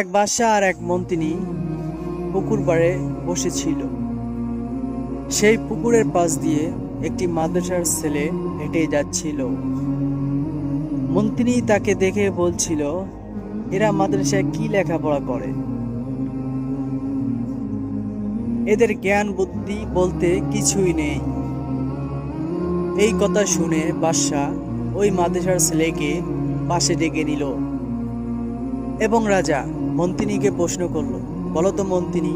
এক বাদশাহ আর এক মন্ত্রী পুকুর পাড়ে বসেছিল। সেই পুকুরের পাশ দিয়ে একটি মাদ্রাসার ছেলে হেঁটে যাচ্ছিল। মন্ত্রী তাকে দেখে বলছিল, এরা মাদ্রাসায় কি লেখাপড়া করে? এদের জ্ঞান বুদ্ধি বলতে কিছুই নেই। এই কথা শুনে বাদশাহ ওই মাদ্রাসার ছেলেকে পাশে ডেকে নিল এবং রাজা মন্ত্রীকে প্রশ্ন করল, বলো তো মন্ত্রী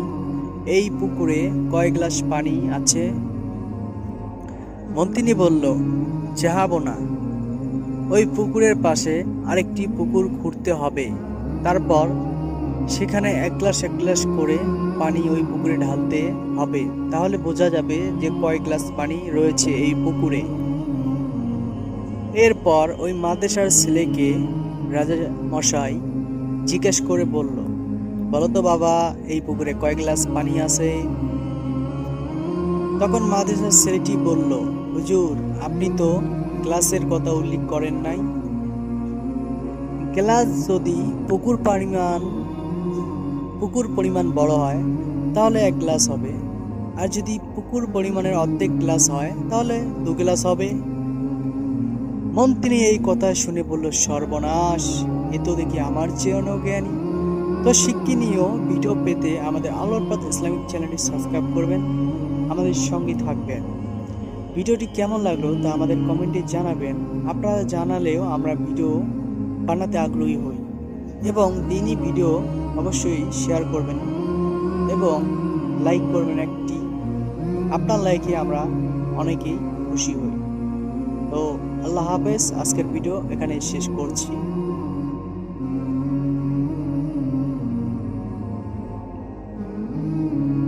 এই পুকুরে কয় গ্লাস পানি আছে? মন্ত্রী বলল, চাহাবো না। ওই পুকুরের পাশে আরেকটি পুকুর খুঁড়তে হবে। তারপর সেখানে এক গ্লাস এক গ্লাস করে পানি ওই পুকুরে ঢালতে হবে। তাহলে বোঝা যাবে যে কয় গ্লাস পানি রয়েছে এই পুকুরে। এরপর ওই মাদ্রাসার ছেলেকে রাজা মশাই জিজ্ঞেস করে বলল, বলো তো বাবা, এই পুকুরে কয় গ্লাস পানি আছে? তখন মাদ্রাসার ছেলেটি বলল, হুজুর, আপনি তো গ্লাসের কথা উল্লেখ করেন নাই। গ্লাস যদি পুকুর পরিমাণ পুকুর পরিমাণ বড় হয়, তাহলে এক গ্লাস হবে। আর যদি পুকুর পরিমাণের অর্ধেক গ্লাস হয়, তাহলে দু গ্লাস হবে। মন্ত্রী এই কথা শুনে বলল, সর্বনাশ, এ তো দেখি আমার চেয়েও জ্ঞানী তো শিক্ষণীয় ভিডিও পেতে আমাদের আলোর পথ ইসলামিক চ্যানেলটি সাবস্ক্রাইব করবেন, আমাদের সঙ্গে থাকবেন। ভিডিওটি কেমন লাগল তা আমাদের কমেন্টে জানাবেন। আপনারা জানালেও আমরা ভিডিও বানাতে আগ্রহী হই এবং দিনই ভিডিও অবশ্যই শেয়ার করবেন এবং লাইক করবেন একটি। আপনার লাইকে আমরা অনেকেই খুশি হই। তো আল্লাহ হাফেজ আজকের ভিডিও এখানে শেষ করছি।